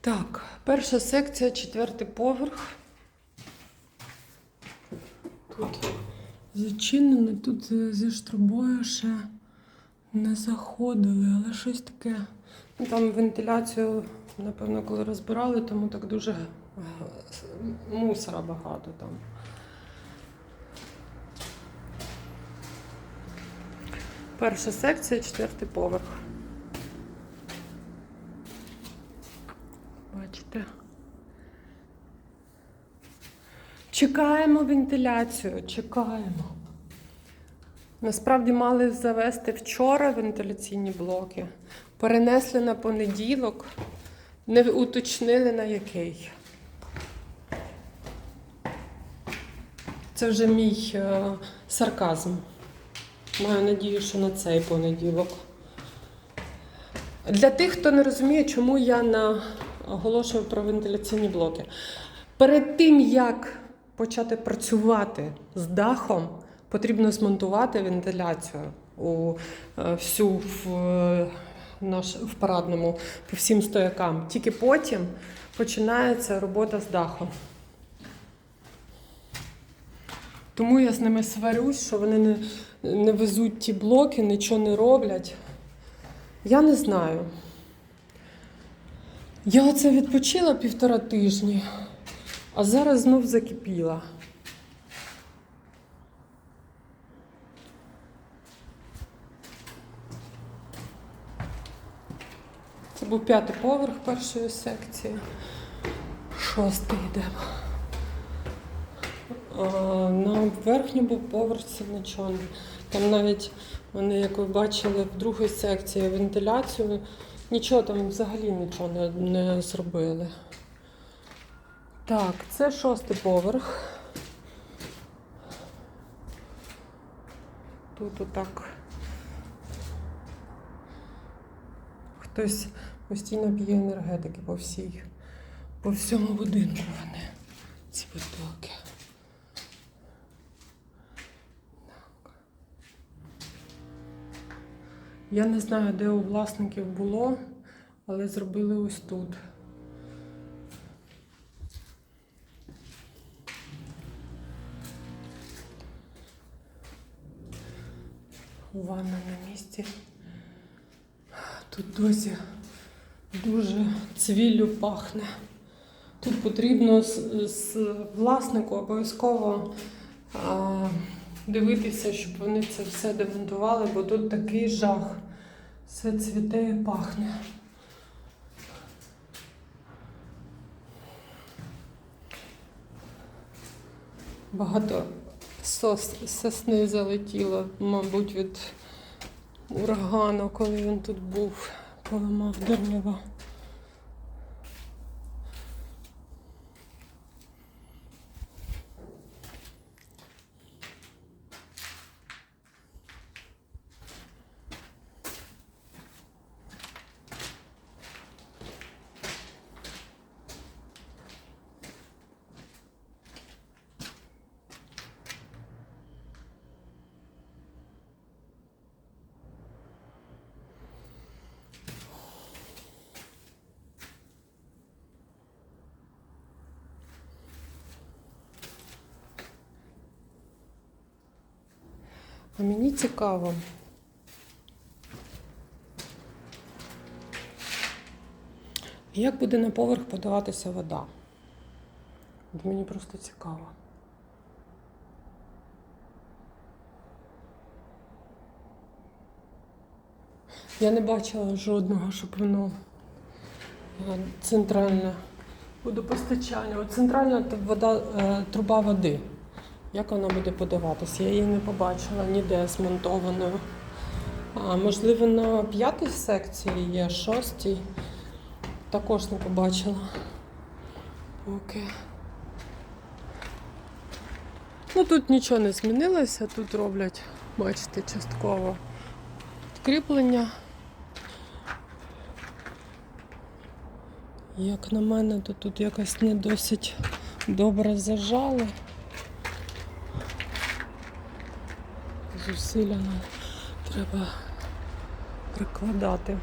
Так, перша секція, четвертий поверх. Тут зачинено, тут е, зі штробою ще не заходили, але щось таке. Ну, Там вентиляцію, напевно, коли розбирали, тому так дуже е, мусора багато там. Перша секція, четвертий поверх. Бачите? Чекаємо вентиляцію, чекаємо. Насправді мали завести вчора вентиляційні блоки, перенесли на понеділок, не уточнили на який. Це вже мій е, сарказм. Маю надію, що на цей понеділок. Для тих, хто не розуміє, чому я наголошую про вентиляційні блоки. Перед тим, як почати працювати з дахом, потрібно змонтувати вентиляцію у е, всю в, е, наш, в парадному по всім стоякам. Тільки потім починається робота з дахом. Тому я з ними сварюсь, що вони не, не везуть ті блоки, нічого не роблять. Я не знаю. Я оце відпочила півтора тижні, а зараз знов закипіла. Це був п'ятий поверх першої секції. Шостий йдемо. А, На верхньому поверсі нічого. Там навіть вони, як ви бачили, в другій секції вентиляцію, нічого там взагалі нічого не, не зробили. Так, це шостий поверх. Тут отак. Хтось постійно б'є енергетики по всій, по всьому будинку вони, ці потоки. Я не знаю, де у власників було, але зробили ось тут. Ванна на місці. Тут досі дуже цвіллю пахне. Тут потрібно з, з власнику обов'язково дивитися, щоб вони це все демонтували, бо тут такий жах. Все цвіте і пахне. Багато сос, сосни залетіло, мабуть, від урагану, коли він тут був, поламав дерева. А мені цікаво. Як буде на поверх подаватися вода? Мені просто цікаво. Я не бачила жодного, щоб воно е, центральне водопостачання. От центральна вода, е, труба води. Як вона буде подаватися? Я її не побачила ніде змонтованою. А, можливо, на п'ятій секції є, шостій. Також не побачила. Окей. Ну тут нічого не змінилося, тут роблять, бачите, частково кріплення. Як на мене, то тут якось не досить добре зажали. Зусилля нам треба прикладати.